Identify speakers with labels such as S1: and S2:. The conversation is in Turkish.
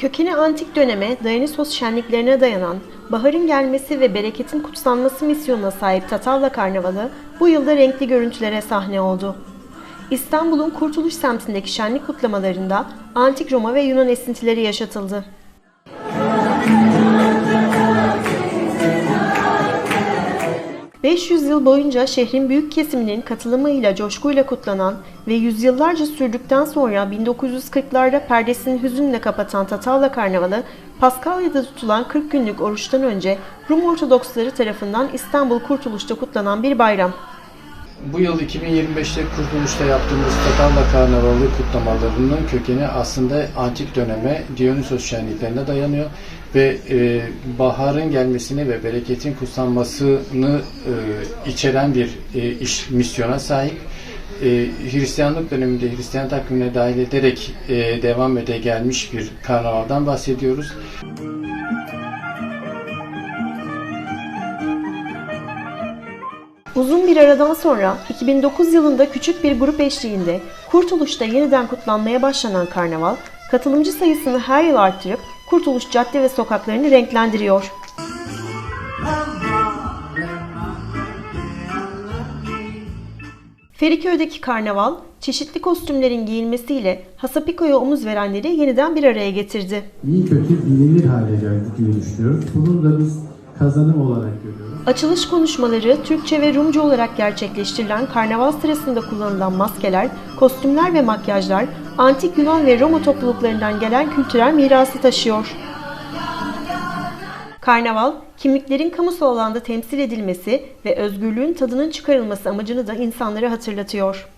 S1: Kökeni antik döneme, Dionysos şenliklerine dayanan, baharın gelmesi ve bereketin kutsanması misyonuna sahip Tatavla Karnavalı bu yılda renkli görüntülere sahne oldu. İstanbul'un Kurtuluş semtindeki şenlik kutlamalarında antik Roma ve Yunan esintileri yaşatıldı. ...500 yıl boyunca şehrin büyük kesiminin katılımıyla coşkuyla kutlanan ve yüzyıllarca sürdükten sonra 1940'larda perdesini hüzünle kapatan Tatavla Karnavalı, Paskalya'da tutulan 40 günlük oruçtan önce Rum Ortodoksları tarafından İstanbul Kurtuluş'ta kutlanan bir bayram.
S2: Bu yıl 2025'te Kurtuluş'ta yaptığımız Tatavla Karnavalı kutlamalarının kökeni aslında antik döneme Dionysos şenliklerine dayanıyor ve e, baharın gelmesini ve bereketin kutsanmasını e, içeren bir e, iş misyona sahip. E, Hristiyanlık döneminde Hristiyan takvimine dahil ederek e, devam ede gelmiş bir karnavaldan bahsediyoruz.
S1: Uzun bir aradan sonra 2009 yılında küçük bir grup eşliğinde Kurtuluş'ta yeniden kutlanmaya başlanan karnaval, katılımcı sayısını her yıl arttırıp Kurtuluş cadde ve sokaklarını renklendiriyor. Feriköy'deki karnaval, çeşitli kostümlerin giyilmesiyle Hasapiko'ya omuz verenleri yeniden bir araya getirdi.
S3: iyi kötü bilinir hale geldi diye düşünüyorum. Bunu da biz kazanım olarak görüyoruz.
S1: Açılış konuşmaları Türkçe ve Rumca olarak gerçekleştirilen karnaval sırasında kullanılan maskeler, kostümler ve makyajlar antik Yunan ve Roma topluluklarından gelen kültürel mirası taşıyor. Karnaval, kimliklerin kamusal alanda temsil edilmesi ve özgürlüğün tadının çıkarılması amacını da insanlara hatırlatıyor.